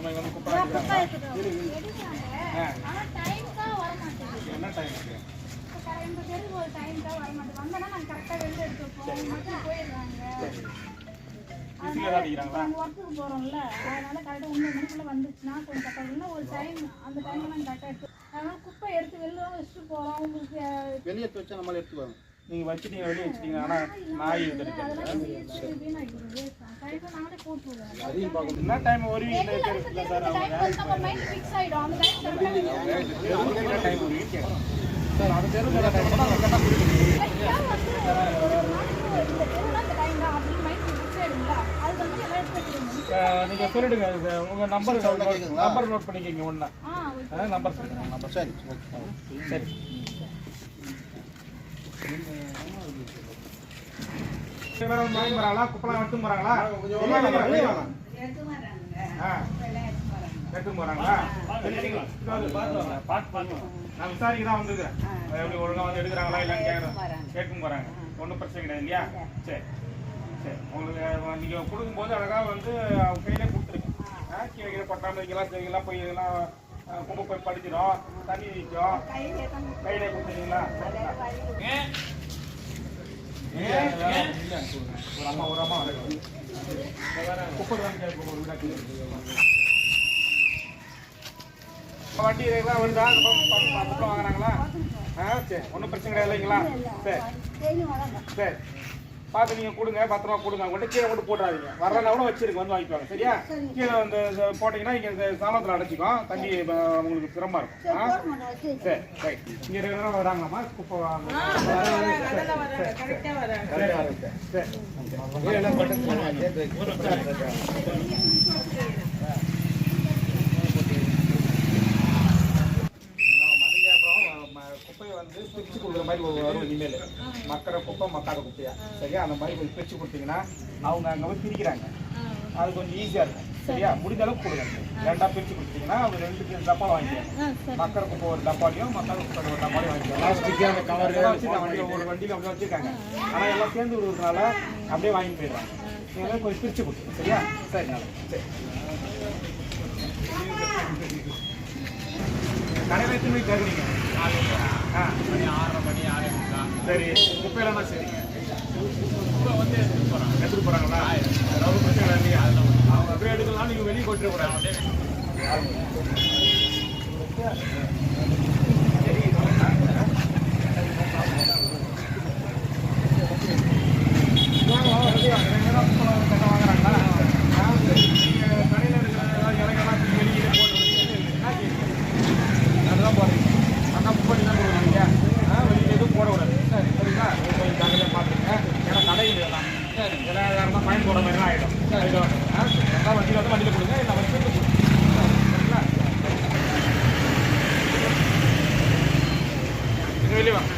நம்ம இங்க வந்து குப்பை என்ன டைம் இருக்கு? ஒரு டைம் தான் வர மாட்டேன் வந்தனா நாங்க கரெக்டா வெளில எடுத்துப்போம் மட்டும் போயிடுறாங்க. ஒர்க்குக்கு போறோம்ல. அதனால கரெக்டா ஒன்பது மணிக்குள்ள கொஞ்சம் கரெக்டா ஒரு டைம் அந்த டைம்ல நாங்க கரெக்டா எடுத்து அதனால குப்பை எடுத்து வெளில வச்சுட்டு போறோம். உங்களுக்கு வெளியே வச்சா நம்மளால எடுத்து வரோம் நீங்க வச்சுட்டீங்க வெளியே வச்சுட்டீங்க ஆனா நாய் வந்துருக்கு நாங்களே என்ன டைம் வருவீங்க சார் அவங்க டைம் வருவீங்க சார் அந்த தெருவில் டைம் அவங்க கரெக்டாக நீங்க சொல்லிடுங்க உங்க நம்பர் நம்பர் நோட் பண்ணிக்கங்க ஒண்ணா. நம்பர் சொல்லுங்க நம்பர் சரி ஓகே சரி. குப்பலாம் எடுத்து போறாங்களா ஆ. எடுத்து போறாங்களா நான் விசாரிக்க தான் வந்துருக்கிறேன் எப்படி ஒழுங்கா வந்து எடுக்கிறாங்களா இல்லைன்னு கேட்குறேன் கேட்கும் போறாங்க ஒன்றும் பிரச்சனை கிடையாது இல்லையா? சரி. சரி. உங்களுக்கு அஹ், நீங்க கொடுக்கும்போது அழகா வந்து அவங்க கையிலே கொடுத்துருங்க. ஆ, கீழே கீழே கொட்டாமல் போய் இதெல்லாம் குப்பை போய் படிச்சிடும் தண்ணி நிற்கும் கையிலே கொடுத்துருங்களா ஒரு அம்மா ஒரு அம்மா வண்டி இதெல்லாம் வருதா வாங்குறாங்களா ஆ சரி ஒன்றும் பிரச்சனை கிடையாது இல்லைங்களா சரி சரி பார்த்து நீங்கள் கொடுங்க பத்திரமா கொடுங்க. அவங்கள்ட்ட கீழே கொண்டு போட்டுறாதீங்க. வரலன்னா கூட வச்சிருங்க வந்து வாங்கிக்குவாங்க சரியா? கீழே வந்து போட்டிங்கன்னா இங்கே இந்த சாலத்தில் அடைச்சிக்கும். தண்ணி உங்களுக்கு சிரமமாக இருக்கும். ஆ? சரி ரைட் இங்கே ரெகுலராக வராங்களாம்மா? குப்பை சரி சரி மளிகை அப்புறம் ம- குப்பையை வந்து பிரிச்சு கொடுக்குற மாதிரி ஒரு வரும் இனிமேல் மக்கிற குப்பை மக்காத குப்பையா? சரியா? அந்த மாதிரி கொஞ்சம் பிரிச்சு கொடுத்தீங்கன்னா அவங்க அங்கே போய் பிரிக்கிறாங்க. அது கொஞ்சம் ஈஸியாக இருக்கும். சரியா? முடிஞ்ச அளவுக்கு கொடுங்க. ரெண்டா பிரிச்சு கொடுத்தீங்கன்னா அவங்க ரெண்டு டப்பா வாங்கிக்கலாம். மக்கிற குப்பை ஒரு டப்பாலையும் மக்காத குப்பை ஒரு டப்பாலையும் வாங்கிக்கலாம். ஒரு வண்டியில் அப்படியே வச்சிருக்காங்க. ஆனால் எல்லாம் சேர்ந்து விடுறதுனால அப்படியே வாங்கி போயிடுறாங்க. நீங்கள் கொஞ்சம் பிரிச்சு கொடுத்துருங்க. சரியா? சரி நல்லா சரி. கடையில் எத்தனை மணிக்கு தருவீங்க ஆ மணி ஆறரை மணி ஆறு சரி குப்பையெல்லாம் சரிங்க குப்பை வந்து எடுத்துட்டு போகிறாங்க எடுத்துட்டு போகிறாங்களா ஏதாவது பிரச்சனை இல்லை இல்லையா அவங்க அப்படியே எடுக்கலாம் நீங்கள் வெளியே கொண்டு போகிறாங்க அதெல்லாம் போடுறீங்க அண்ணா முப்பது தான் கொடுக்குறீங்க வெளியில் எதுவும் போட விடாது சரிங்களா கொஞ்சம் ஜாக்கிரதையாக பார்த்துங்க ஏன்னா கடையில் எல்லாம் ஏன்னா யாருன்னா ஃபைன் போட மாதிரி ஆகிடும் ஆகிடும் எல்லாம் வண்டியில் வந்து வண்டியில் கொடுங்க இல்லை வச்சு கொடுங்க சரிங்களா வாங்க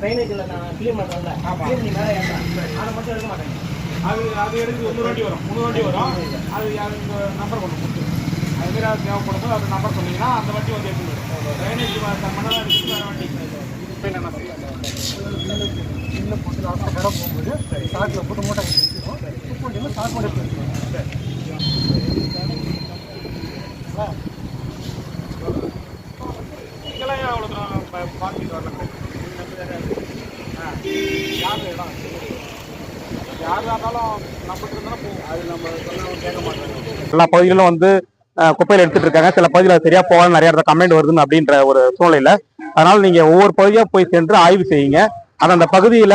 ட்ரைனேஜில் நான் க்ளீன் பண்ணுறேன்ல க்ளீன் பண்ணி மேலே ஏற்றுறேன் அதை மட்டும் எடுக்க மாட்டேங்க அது அது எடுத்து மூணு வண்டி வரும். மூணு வண்டி வரும். அது யாரு நம்பர் கொண்டு கொடுத்து. அது மாதிரி அது தேவைப்படும்போது அது நம்பர் சொன்னீங்கன்னா அந்த வண்டி வந்து எடுத்து வரும். ட்ரைனேஜ் மணலாம் எடுத்து வேறு வண்டி. போட்டு லாஸ்ட்டாக கடை போகும்போது சாக்கில் போட்டு மூட்டை ஏன் அவ்வளோ பார்த்துட்டு ஆ யார் இடம் யாராக இருந்தாலும் இருந்தாலும் போகும் அது நம்ம கேட்க மாட்டாங்க எல்லா பகுதிகளும் வந்து குப்பையில் எடுத்துட்டு இருக்காங்க. சில பகுதியில் சரியா போகல நிறைய இடத்துல கம்ப்ளைண்ட் வருதுன்னு அப்படின்ற ஒரு சூழ்நிலையில அதனால நீங்க ஒவ்வொரு பகுதியா போய் சென்று ஆய்வு செய்யுங்க. அது அந்த பகுதியில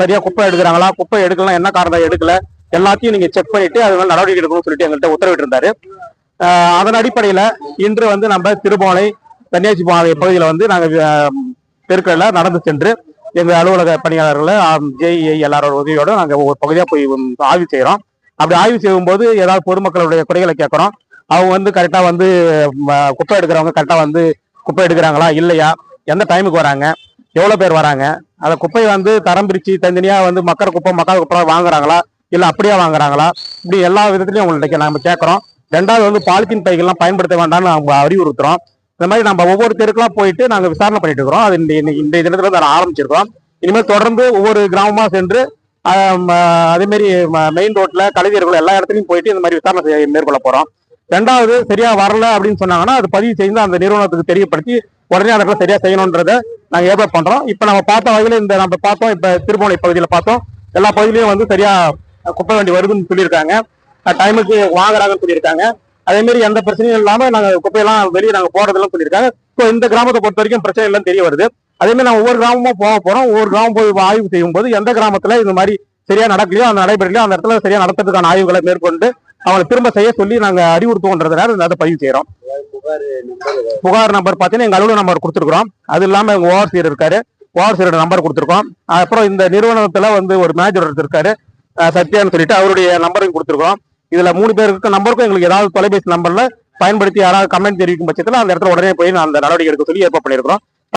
சரியா குப்பை எடுக்கிறாங்களா குப்பை எடுக்கலாம் என்ன காரணம் எடுக்கல எல்லாத்தையும் நீங்க செக் பண்ணிட்டு அது நடவடிக்கை எடுக்கணும்னு சொல்லிட்டு எங்கள்கிட்ட உத்தரவிட்டு இருந்தாரு அதன் அடிப்படையில இன்று வந்து நம்ம திருபோலை தன்னியாச்சி பாதை பகுதியில் வந்து நாங்கள் தெருக்களில் நடந்து சென்று எங்க அலுவலக பணியாளர்களை ஜேஇஐ எல்லாரோட உதவியோட நாங்க ஒவ்வொரு பகுதியா போய் ஆய்வு செய்யறோம் அப்படி ஆய்வு செய்யும்போது ஏதாவது பொதுமக்களுடைய குறைகளை கேட்கறோம். அவங்க வந்து கரெக்டா வந்து குப்பை எடுக்கிறவங்க கரெக்டா வந்து குப்பை எடுக்கிறாங்களா இல்லையா? எந்த டைமுக்கு வராங்க? எவ்வளோ பேர் வராங்க? அந்த குப்பையை வந்து தரம் பிரித்து தனித்தனியாக வந்து மக்கள் குப்பை மக்கள் குப்பை வாங்குறாங்களா? இல்லை அப்படியே வாங்குறாங்களா? இப்படி எல்லா விதத்துலையும் உங்கள்கிட்ட நம்ம கேட்குறோம். ரெண்டாவது வந்து பாலித்தீன் பைகள்லாம் பயன்படுத்த வேண்டாம்னு நம்ம அறிவுறுத்துறோம். இந்த மாதிரி நம்ம ஒவ்வொரு தெருக்கெல்லாம் போயிட்டு நாங்கள் விசாரணை பண்ணிட்டு இருக்கிறோம். அது இந்த இன்னைக்கு இந்த தினத்துல வந்து நான் ஆரம்பிச்சிருக்கோம் இனிமேல் தொடர்ந்து ஒவ்வொரு கிராமமாக சென்று அதேமாரி ம- மெயின் ரோட்டில் கலைஞர்கள் எல்லா இடத்துலையும் போயிட்டு இந்த மாதிரி விசாரணை மேற்கொள்ள போகிறோம் ரெண்டாவது சரியா வரல அப்படின்னு சொன்னாங்கன்னா அது பதிவு செய்து அந்த நிறுவனத்துக்கு தெரியப்படுத்தி உடனே அதை சரியா செய்யணும்ன்றத நாங்க ஏற்பாடு பண்றோம். இப்ப நம்ம பார்த்த வகையில இந்த நம்ம பார்த்தோம் இப்ப திருப்போணை பகுதியில பார்த்தோம். எல்லா பகுதியிலயும் வந்து சரியா குப்பை வண்டி வருதுன்னு சொல்லியிருக்காங்க. டைமுக்கு வாங்குறாங்கன்னு சொல்லியிருக்காங்க. அதே மாதிரி எந்த பிரச்சனையும் இல்லாம நாங்க குப்பையெல்லாம் வெளியே நாங்க போறதெல்லாம் சொல்லியிருக்காங்க. ஸோ இந்த கிராமத்தை பொறுத்த வரைக்கும் பிரச்சனை எல்லாம் தெரிய வருது. அதே மாதிரி நான் ஒவ்வொரு கிராமமா போக போறோம். ஒவ்வொரு கிராமம் போய் ஆய்வு செய்யும் போது எந்த கிராமத்துல இந்த மாதிரி சரியா நடக்கலையோ அந்த நடைபெறலையோ அந்த இடத்துல சரியா நடத்துறதுக்கான ஆய்வுகளை மேற்கொண்டு அவங்களை திரும்ப செய்ய சொல்லி நாங்க அறிவுறுத்துவோன்றதுனால அதை பதிவு செய்யறோம் புகார் நம்பர் பார்த்தீங்கன்னா எங்க அலுவலக நம்பர் கொடுத்துருக்கோம் அது இல்லாம எங்க ஓவர்சீர் இருக்காரு. ஓவர்சீரோட நம்பர் கொடுத்துருக்கோம். அப்புறம் இந்த நிறுவனத்துல வந்து ஒரு மேனேஜர் ஒருத்தர் இருக்காரு. சத்யான்னு சொல்லிட்டு அவருடைய நம்பரையும் கொடுத்துருக்கோம் இதுல மூணு பேருக்கு நம்பருக்கும் எங்களுக்கு ஏதாவது தொலைபேசி நம்பர்ல பயன்படுத்தி யாராவது கமெண்ட் தெரிவிக்கும் பட்சத்தில் அந்த இடத்துல உடனே போய் நான் அந்த நடவடிக்கை எடுக்க சொல்லி ஏற்பாடு பண்ணியிருக்கிறோம்.